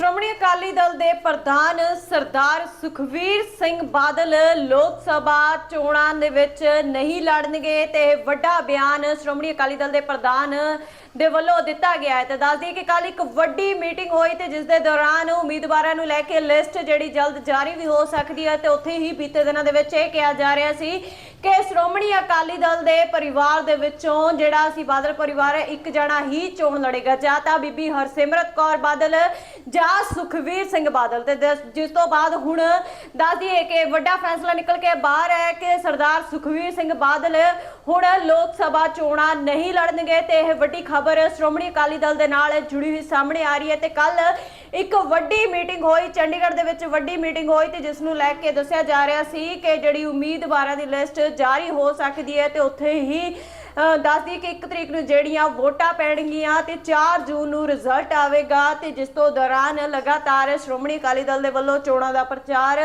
ਸ਼੍ਰੋਮਣੀ ਅਕਾਲੀ ਦਲ ਦੇ ਪ੍ਰਧਾਨ ਸਰਦਾਰ ਸੁਖਵੀਰ ਸਿੰਘ ਬਾਦਲ ਲੋਕ ਸਭਾ ਚੋਣਾਂ ਦੇ ਵਿੱਚ ਨਹੀਂ ਲੜਨਗੇ ਤੇ ਇਹ ਵੱਡਾ ਬਿਆਨ ਸ਼੍ਰੋਮਣੀ ਅਕਾਲੀ ਦਲ ਦੇ ਪ੍ਰਧਾਨ ਦੇ ਵੱਲੋਂ ਦਿੱਤਾ ਗਿਆ ਹੈ। ਤੇ ਦੱਸ ਦਈਏ ਕਿ ਕੱਲ ਇੱਕ ਵੱਡੀ ਮੀਟਿੰਗ ਹੋਈ ਤੇ ਜਿਸ ਦੇ ਦੌਰਾਨ ਉਮੀਦਵਾਰਾਂ ਨੂੰ ਲੈ ਕੇ ਲਿਸਟ ਜਿਹੜੀ ਜਲਦ ਜਾਰੀ ਵੀ ਹੋ ਸਕਦੀ ਹੈ ਤੇ ਉੱਥੇ ਹੀ ਬੀਤੇ ਦਿਨਾਂ ਦੇ ਵਿੱਚ ਇਹ ਕਿਹਾ ਜਾ ਰਿਹਾ ਸੀ ਕਿ ਸ਼੍ਰੋਮਣੀ ਅਕਾਲੀ ਦਲ ਦੇ ਪਰਿਵਾਰ ਦੇ ਵਿੱਚੋਂ ਜਿਹੜਾ ਅਸੀਂ ਬਾਦਲ ਪਰਿਵਾਰ ਹੈ, ਇੱਕ ਜਣਾ ਹੀ ਚੋਣ ਲੜੇਗਾ। ਜਾਂ ਤਾਂ ਬੀਬੀ ਹਰਸਿਮਰਤ ਕੌਰ ਬਾਦਲ ਜਾਂ ਸੁਖਵੀਰ ਸਿੰਘ ਬਾਦਲ। ਤੇ ਦਸ- ਜਿਸ ਤੋਂ ਬਾਅਦ ਹੁਣ ਦੱਸ ਦਈਏ ਕਿ ਵੱਡਾ ਫੈਸਲਾ ਨਿਕਲ ਕੇ ਬਾਹਰ ਹੈ ਕਿ ਸਰਦਾਰ ਸੁਖਵੀਰ ਸਿੰਘ ਬਾਦਲ ਹੁਣ ਲੋਕ ਸਭਾ ਚੋਣਾਂ ਨਹੀਂ ਲੜਨਗੇ ਤੇ ਇਹ ਵੱਡੀ ਖਬਰ ਖਬਰ ਸ਼੍ਰੋਮਣੀ ਅਕਾਲੀ ਦਲ ਦੇ ਨਾਲ ਜੁੜੀ ਹੋਈ ਸਾਹਮਣੇ ਆ ਰਹੀ ਹੈ ਤੇ ਕੱਲ ਇੱਕ ਵੱਡੀ ਮੀਟਿੰਗ ਹੋਈ, ਚੰਡੀਗੜ੍ਹ ਦੇ ਵਿੱਚ ਵੱਡੀ ਮੀਟਿੰਗ ਹੋਈ ਤੇ ਜਿਸ ਨੂੰ ਲੈ ਕੇ ਦੱਸਿਆ ਜਾ ਰਿਹਾ ਸੀ ਕਿ ਜਿਹੜੀ ਉਮੀਦਵਾਰਾਂ ਦੀ ਲਿਸਟ ਜਾਰੀ ਹੋ ਸਕਦੀ ਹੈ ਤੇ ਉੱਥੇ ਹੀ ਦੱਸ ਦਈਏ ਕਿ 1 ਤਰੀਕ ਨੂੰ ਜਿਹੜੀਆਂ ਵੋਟਾਂ ਪੈਣਗੀਆਂ ਤੇ 4 ਜੂਨ ਨੂੰ ਰਿਜ਼ਲਟ ਆਵੇਗਾ ਤੇ ਜਿਸ ਤੋਂ ਦੌਰਾਨ ਲਗਾਤਾਰ ਸ਼੍ਰੋਮਣੀ ਅਕਾਲੀ ਦਲ ਦੇ ਵੱਲੋਂ ਚੋਣਾਂ ਦਾ ਪ੍ਰਚਾਰ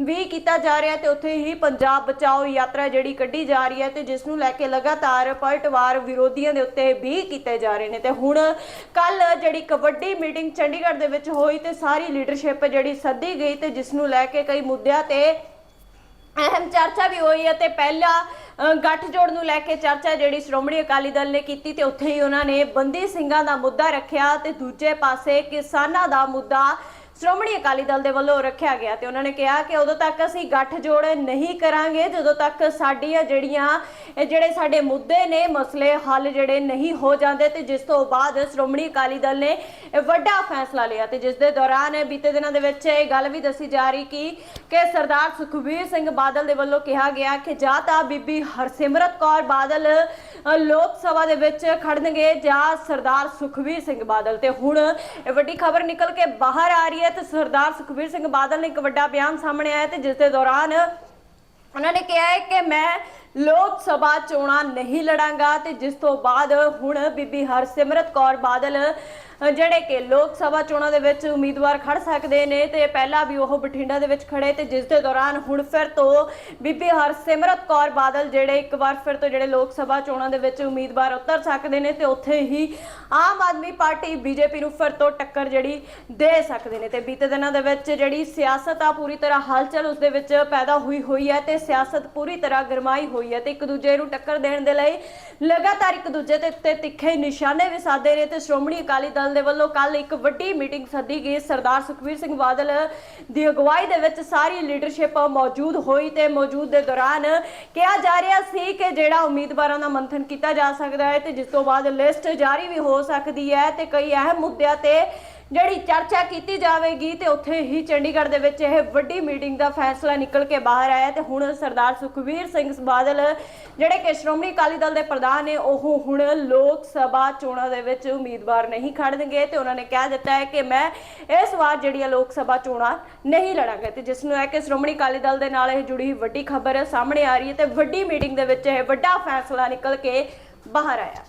ਵੀ ਕੀਤਾ ਜਾ ਰਿਹਾ ਤੇ ਉੱਥੇ ਹੀ ਪੰਜਾਬ ਬਚਾਓ ਯਾਤਰਾ ਜਿਹੜੀ ਕੱਢੀ ਜਾ ਰਹੀ ਹੈ ਤੇ ਜਿਸ ਨੂੰ ਲੈ ਕੇ ਲਗਾਤਾਰ ਪਲਟਵਾਰ ਵਿਰੋਧੀਆਂ ਦੇ ਉੱਤੇ ਵੀ ਕੀਤੇ ਜਾ ਰਹੇ ਨੇ। ਤੇ ਹੁਣ ਕੱਲ ਜਿਹੜੀ ਕਬੱਡੀ ਮੀਟਿੰਗ ਚੰਡੀਗੜ੍ਹ ਦੇ ਵਿੱਚ ਹੋਈ ਤੇ ਸਾਰੀ ਲੀਡਰਸ਼ਿਪ ਜਿਹੜੀ ਸੱਦੀ ਗਈ ਤੇ ਜਿਸ ਨੂੰ ਲੈ ਕੇ ਕਈ ਮੁੱਦਿਆਂ ਤੇ ਅਹਿਮ ਚਰਚਾ ਵੀ ਹੋਈ ਹੈ ਤੇ ਪਹਿਲਾ ਅ, ਗੱਠਜੋੜ ਨੂੰ ਲੈ ਕੇ ਚਰਚਾ ਜਿਹੜੀ ਸ਼੍ਰੋਮਣੀ ਅਕਾਲੀ ਦਲ ਨੇ ਕੀਤੀ ਤੇ ਉੱਥੇ ਹੀ ਉਹਨਾਂ ਨੇ ਬੰਦੀ ਸਿੰਘਾਂ ਦਾ ਮੁੱਦਾ ਰੱਖਿਆ ਤੇ ਦੂਜੇ ਪਾਸੇ ਕਿਸਾਨਾਂ ਦਾ ਮੁੱਦਾ ਸ਼੍ਰੋਮਣੀ ਅਕਾਲੀ ਦਲ ਦੇ ਵੱਲੋਂ ਰੱਖਿਆ ਗਿਆ ਤੇ ਉਹਨਾਂ ਨੇ ਕਿਹਾ ਕਿ ਉਦੋਂ ਤੱਕ ਅਸੀਂ ਗੱਠਜੋੜ ਨਹੀਂ ਕਰਾਂਗੇ, ਜਦੋਂ ਤੱਕ ਸਾਡੀਆਂ ਜਿਹੜੀਆਂ ਜਿਹੜੇ ਸਾਡੇ ਮੁੱਦੇ ਨੇ, ਮਸਲੇ ਹੱਲ ਜਿਹੜੇ ਨਹੀਂ ਹੋ ਜਾਂਦੇ ਤੇ ਜਿਸ ਤੋਂ ਬਾਅਦ ਸ਼੍ਰੋਮਣੀ ਅਕਾਲੀ ਦਲ ਨੇ ਇਹ ਵੱਡਾ ਫੈਸਲਾ ਲਿਆ ਤੇ ਜਿਸ ਦੇ ਦੌਰਾਨ ਬੀਤੇ ਦਿਨਾਂ ਦੇ ਵਿੱਚ ਇਹ ਗੱਲ ਵੀ ਦੱਸੀ ਜਾ ਰਹੀ ਕਿ ਕਿ ਸਰਦਾਰ ਸੁਖਬੀਰ ਸਿੰਘ ਬਾਦਲ ਦੇ ਵੱਲੋਂ ਕਿਹਾ ਗਿਆ ਕਿ ਜਾਂ ਤਾਂ ਬੀਬੀ ਹਰਸਿਮਰਤ ਕੌਰ ਬਾਦਲ ਲੋਕ ਸਭਾ ਦੇ ਵਿੱਚ ਖੜਨਗੇ ਜਾਂ ਸਰਦਾਰ ਸੁਖਬੀਰ ਸਿੰਘ ਬਾਦਲ। ਤੇ ਹੁਣ ਇਹ ਵੱਡੀ ਖਬਰ ਨਿਕਲ ਕੇ ਬਾਹਰ ਆ ਰਹੀ ਹੈ ਤੇ ਸਰਦਾਰ ਸੁਖਬੀਰ ਸਿੰਘ ਬਾਦਲ ਨੇ ਇੱਕ ਵੱਡਾ ਬਿਆਨ ਸਾਹਮਣੇ ਆਇਆ ਤੇ ਜਿਸ ਦੇ ਦੌਰਾਨ ਉਹਨਾਂ ਨੇ ਕਿਹਾ ਹੈ ਕਿ ਮੈਂ ਲੋਕ ਸਭਾ ਚੋਣਾਂ ਨਹੀਂ ਲੜਾਂਗਾ ਤੇ ਜਿਸ ਤੋਂ ਬਾਅਦ ਹੁਣ ਬੀਬੀ ਹਰਸਿਮਰਤ ਕੌਰ ਬਾਦਲ ਜਿਹੜੇ ਕਿ ਲੋਕ ਸਭਾ ਚੋਣਾਂ ਦੇ ਵਿੱਚ ਉਮੀਦਵਾਰ ਖੜ ਸਕਦੇ ਨੇ ਤੇ ਪਹਿਲਾਂ ਵੀ ਉਹ ਬਠਿੰਡਾ ਦੇ ਵਿੱਚ ਖੜੇ ਤੇ ਜਿਸ ਦੇ ਦੌਰਾਨ ਹੁਣ ਫਿਰ ਤੋਂ ਬੀਬੀ ਹਰਸਿਮਰਤ ਕੌਰ ਬਾਦਲ ਜਿਹੜੇ ਇੱਕ ਵਾਰ ਫਿਰ ਤੋਂ ਜਿਹੜੇ ਲੋਕ ਸਭਾ ਚੋਣਾਂ ਦੇ ਵਿੱਚ ਉਮੀਦਵਾਰ ਉਤਰ ਸਕਦੇ ਨੇ ਤੇ ਉੱਥੇ ਹੀ ਆਮ ਆਦਮੀ ਪਾਰਟੀ ਬੀਜੇਪੀ ਨੂੰ ਫਿਰ ਤੋਂ ਟੱਕਰ ਜਿਹੜੀ ਦੇ ਸਕਦੇ ਨੇ ਤੇ ਬੀਤੇ ਦਿਨਾਂ ਦੇ ਵਿੱਚ ਜਿਹੜੀ ਸਿਆਸਤ ਆ ਪੂਰੀ ਤਰ੍ਹਾਂ ਹਲਚਲ ਉਸ ਦੇ ਵਿੱਚ ਪੈਦਾ ਹੋਈ ਹੋਈ ਹੈ ਤੇ ਸਿਆਸਤ ਪੂਰੀ ਤਰ੍ਹਾਂ ਗਰਮਾਈ ਹੋਈ ਹੈ ਤੇ ਇੱਕ ਦੂਜੇ ਨੂੰ ਟੱਕਰ ਦੇਣ ਦੇ ਲਈ ਲਗਾਤਾਰ ਇੱਕ ਦੂਜੇ ਦੇ ਉੱਤੇ ਤਿੱਖੇ ਨਿਸ਼ਾਨੇ ਵੀ ਰਹੇ ਤੇ ਸ਼੍ਰੋਮਣੀ ਅਕਾਲੀ ਦਲ ਦੇ ਵੱਲੋਂ ਕੱਲ ਇੱਕ ਵੱਡੀ ਮੀਟਿੰਗ ਸੱਦੀ ਗਈ। ਸਰਦਾਰ ਸੁਖਵੀਰ ਸਿੰਘ ਬਾਦਲ ਦੀ ਅਗਵਾਈ ਦੇ ਵਿੱਚ ਸਾਰੀ ਲੀਡਰਸ਼ਿਪ ਮੌਜੂਦ ਹੋਈ ਤੇ ਮੌਜੂਦ ਦੇ ਦੌਰਾਨ ਕਿਹਾ ਜਾ ਰਿਹਾ ਸੀ ਕਿ ਜਿਹੜਾ ਉਮੀਦਵਾਰਾਂ ਦਾ ਮੰਥਨ ਕੀਤਾ ਜਾ ਸਕਦਾ ਹੈ ਤੇ ਜਿਸ ਤੋਂ ਬਾਅਦ ਲਿਸਟ ਜਾਰੀ ਵੀ ਹੋ ਸਕਦੀ ਹੈ ਤੇ ਕਈ ਅਹਿਮ ਮੁੱਦਿਆਂ ਤੇ ਜਿਹੜੀ ਚਰਚਾ ਕੀਤੀ ਜਾਵੇਗੀ ਤੇ ਉੱਥੇ ਹੀ ਚੰਡੀਗੜ੍ਹ ਦੇ ਵਿੱਚ ਇਹ ਵੱਡੀ ਮੀਟਿੰਗ ਦਾ ਫੈਸਲਾ ਨਿਕਲ ਕੇ ਬਾਹਰ ਆਇਆ ਤੇ ਹੁਣ ਸਰਦਾਰ ਸੁਖਵੀਰ ਸਿੰਘ ਬਾਦਲ, ਜਿਹੜੇ ਕਿ ਸ਼੍ਰੋਮਣੀ ਅਕਾਲੀ ਦਲ ਦੇ ਪ੍ਰਧਾਨ ਨੇ, ਉਹ ਹੁਣ ਲੋਕ ਸਭਾ ਚੋਣਾਂ ਦੇ ਵਿੱਚ ਉਮੀਦਵਾਰ ਨਹੀਂ ਖੜਨਗੇ ਤੇ ਉਹਨਾਂ ਨੇ ਕਹਿ ਦਿੱਤਾ ਹੈ ਕਿ ਮੈਂ ਇਸ ਵਾਰ ਜਿਹੜੀਆਂ ਲੋਕ ਸਭਾ ਚੋਣਾਂ ਨਹੀਂ ਲੜਾਂਗੇ ਤੇ ਜਿਸ ਨੂੰ ਹੈ ਕਿ ਸ਼੍ਰੋਮਣੀ ਅਕਾਲੀ ਦਲ ਦੇ ਨਾਲ ਇਹ ਜੁੜੀ ਵੱਡੀ ਖਬਰ ਸਾਹਮਣੇ ਆ ਰਹੀ ਹੈ ਤੇ ਵੱਡੀ ਮੀਟਿੰਗ ਦੇ ਵਿੱਚ ਇਹ ਵੱਡਾ ਫੈਸਲਾ ਨਿਕਲ ਕੇ ਬਾਹਰ ਆਇਆ।